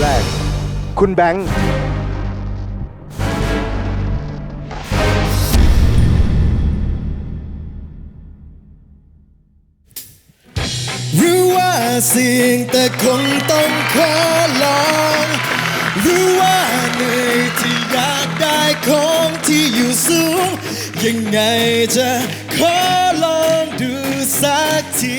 แรก คุณแบงค์หรือว่าเสี่ยงแต่คงต้องขอลองหรือว่าเหนื่อยที่อยากได้ของที่อยู่สูง ยังไงจะขอลองดูสักที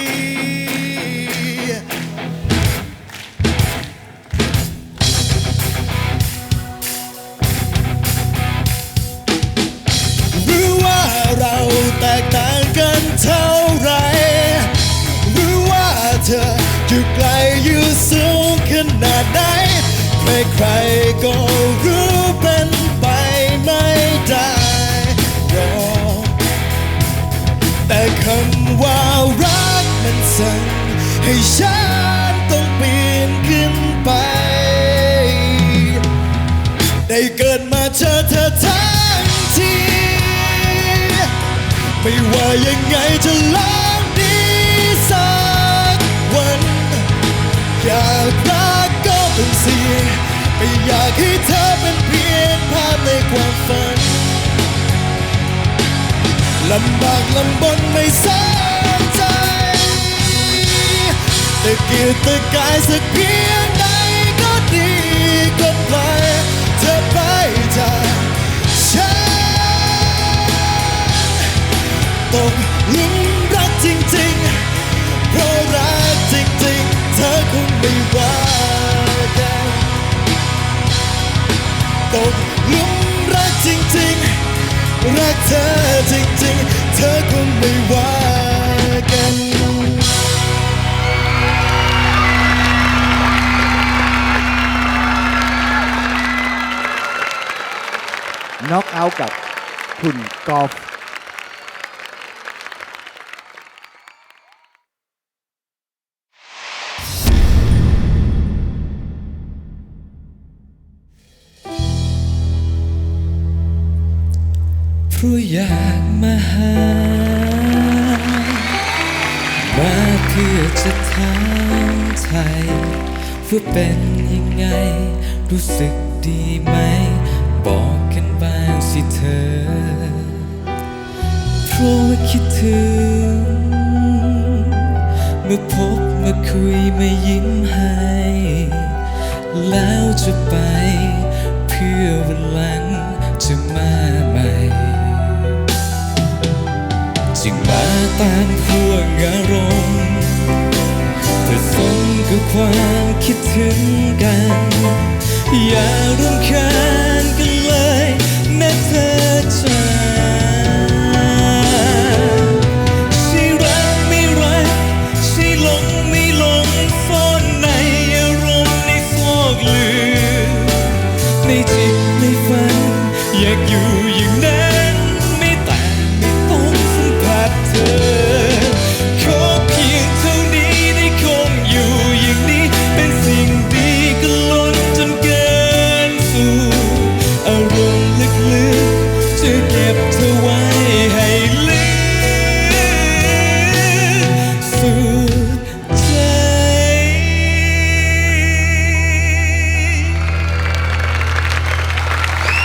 ไม่ใครก็รู้เป็นไปไม่ได้หรอกแต่คำว่ารักมันสั่งให้ฉันต้องปีนขึ้นไป ได้เกิดมาเจอเธอทั้งที ไม่ว่ายังไงจะลองดีสักวัน อยากรักก็ต้องเสี่ง ไม่อยากให้เธอเป็นเพียงภาพในความฝันลำบากลำบนไม่สนใจแต่เกียรติกายสักเพียงใดก็ดีก็ปล่อ รักเธอจริงๆ เธอคงไม่ว่ากัน น็อกเอาท์กับคุณกอล์ฟ เพราะอยากมาหา มาเพื่อจะถามไทยว่าเป็นยังไง รู้สึกดีไหม บอกกันบ้างสิเธอ เพราะว่าคิดถึง เมื่อพบมาคุยมายิ้มให้ แล้วจะไป เพื่อวันหลังจะมา จึงมาตามพวงอารมณ์ผสมกับความคิดถึงกัน อย่ารำคาญกันเลยแม้เธอ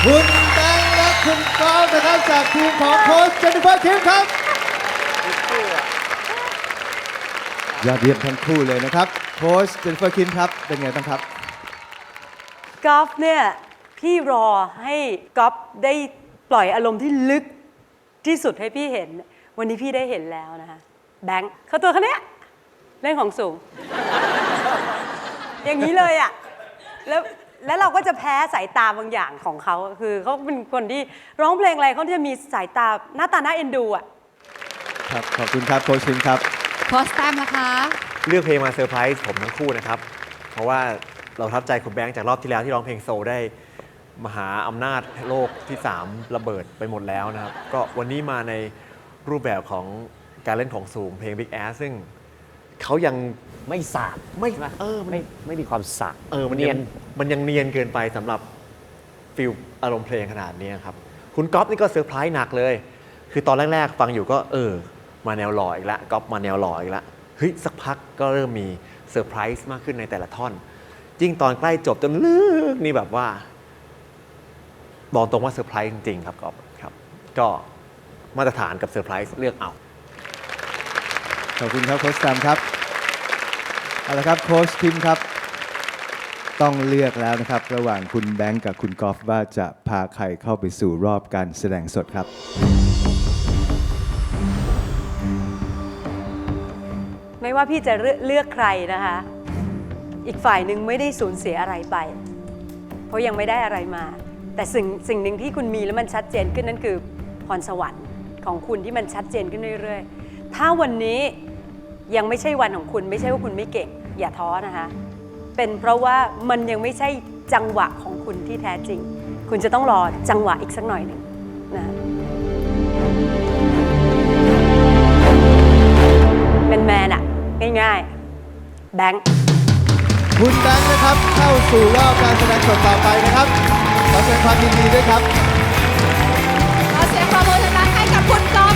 คุณแบงค์และคุณกอล์ฟนะครับจากทีมของโค้ชเจนนิเฟอร์คิมครับ ยอดเยี่ยมทั้งคู่เลยนะครับ โค้ชเจนนิเฟอร์คิมครับ เป็นไงบ้างครับ กอล์ฟเนี่ยพี่รอให้กอล์ฟได้ปล่อยอารมณ์ที่ลึกที่สุดให้พี่เห็น วันนี้พี่ได้เห็นแล้วนะคะแบงค์เขาตัวเขาเนี้ยเล่นของสูง อย่างนี้เลยอะ่ะแล้ว แล้วเราก็จะแพ้สายตาบางอย่างของเขาคือเขาเป็นคนที่ร้องเพลงอะไรเขาจะมีสายตาหน้าตาน่าเอ็นดูอะครับขอบคุณครับโค้ชคิมครับโค้ชแตมนะคะ เลือกเพลงมาเซอร์ไพรส์ผมทั้งคู่นะครับ เพราะว่าเราประทับใจคุณแบงค์จากรอบที่แล้วที่ร้องเพลงโซลได้มหาอำนาจโลกที่ 3 ระเบิดไปหมดแล้วนะครับ ก็วันนี้มาในรูปแบบของการเล่นของสูงเพลง Big Ass ซึ่ง เขายังไม่สาดไม่ใช่หเออมัน ไม่ไม่มีความสาดเออมันเนียัยงนมันยังเนียนเกินไปสำหรับฟิลอารมณ์เพลงขนาดนี้ครับ คุณก๊อฟนี่ก็เซอร์ไพรส์หนักเลย คือตอนแรก ๆ ฟังอยู่ก็เออ มาแนวหล่ออีกแล้วก๊อฟมาแนวหล่ออีกแล้วเฮ้ยสักพักก็เริ่มมีเซอร์ไพรส์มากขึ้นในแต่ละท่อน ยิ่งตอนใกล้จบจนลึกนี่แบบว่าบอกตรงว่าเซอร์ไพรส์จริงๆครับกอบครับ ก็มาตรฐานกับเซอร์ไพรส์เลือกเอา ขอบคุณครับโค้ชแตมครับเอาละครับโค้ชคิมครับ ต้องเลือกแล้วนะครับ ระหว่างคุณแบงก์กับคุณกอล์ฟว่าจะพาใครเข้าไปสู่รอบการแสดงสดครับ ไม่ว่าพี่จะเลือกเลือกใครนะคะ อีกฝ่ายหนึ่งไม่ได้สูญเสียอะไรไป เพราะยังไม่ได้อะไรมา แต่สิ่งสิ่งหนึ่งที่คุณมีแล้วมันชัดเจนขึ้นนั่นคือพรสวรรค์ของคุณที่มันชัดเจนขึ้นเรื่อยๆ ถ้าวันนี้ยังไม่ใช่วันของคุณ ไม่ใช่ว่าคุณไม่เก่ง อย่าท้อนะคะ เป็นเพราะว่ามันยังไม่ใช่จังหวะของคุณที่แท้จริง คุณจะต้องรอจังหวะอีกสักหน่อยหนึ่งนะเป็นแมนอะง่ายๆ แบงค์คุณแบงค์นะครับเข้าสู่รอบการแสดงสดต่อไปนะครับขอแสดงความยินดีด้วยครับ ขอเสียงปรบมือดังๆให้กับคุณกอล์ฟ